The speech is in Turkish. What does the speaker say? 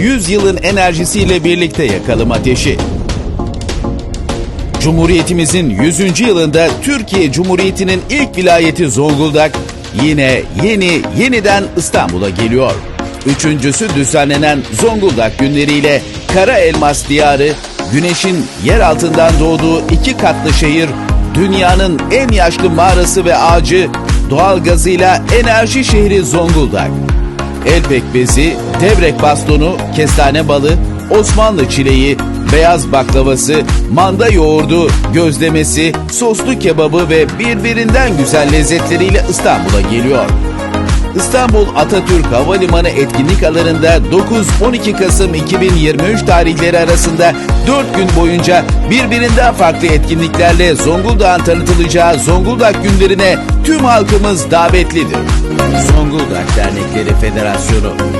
100 yılın enerjisiyle birlikte yakalım ateşi. Cumhuriyetimizin 100. yılında Türkiye Cumhuriyeti'nin ilk vilayeti Zonguldak yine yeni yeniden İstanbul'a geliyor. Üçüncüsü düzenlenen Zonguldak günleriyle Kara Elmas Diyarı, güneşin yer altından doğduğu iki katlı şehir, dünyanın en yaşlı mağarası ve ağacı, doğal gazıyla enerji şehri Zonguldak. El pekmezi, devrek bastonu, kestane balı, Osmanlı çileği, beyaz baklavası, manda yoğurdu, gözlemesi, soslu kebabı ve birbirinden güzel lezzetleriyle İstanbul'a geliyor. İstanbul Atatürk Havalimanı etkinlik alanında 9-12 Kasım 2023 tarihleri arasında 4 gün boyunca birbirinden farklı etkinliklerle Zonguldak'ın tanıtılacağı Zonguldak günlerine tüm halkımız davetlidir. Zonguldak Dernekleri Federasyonu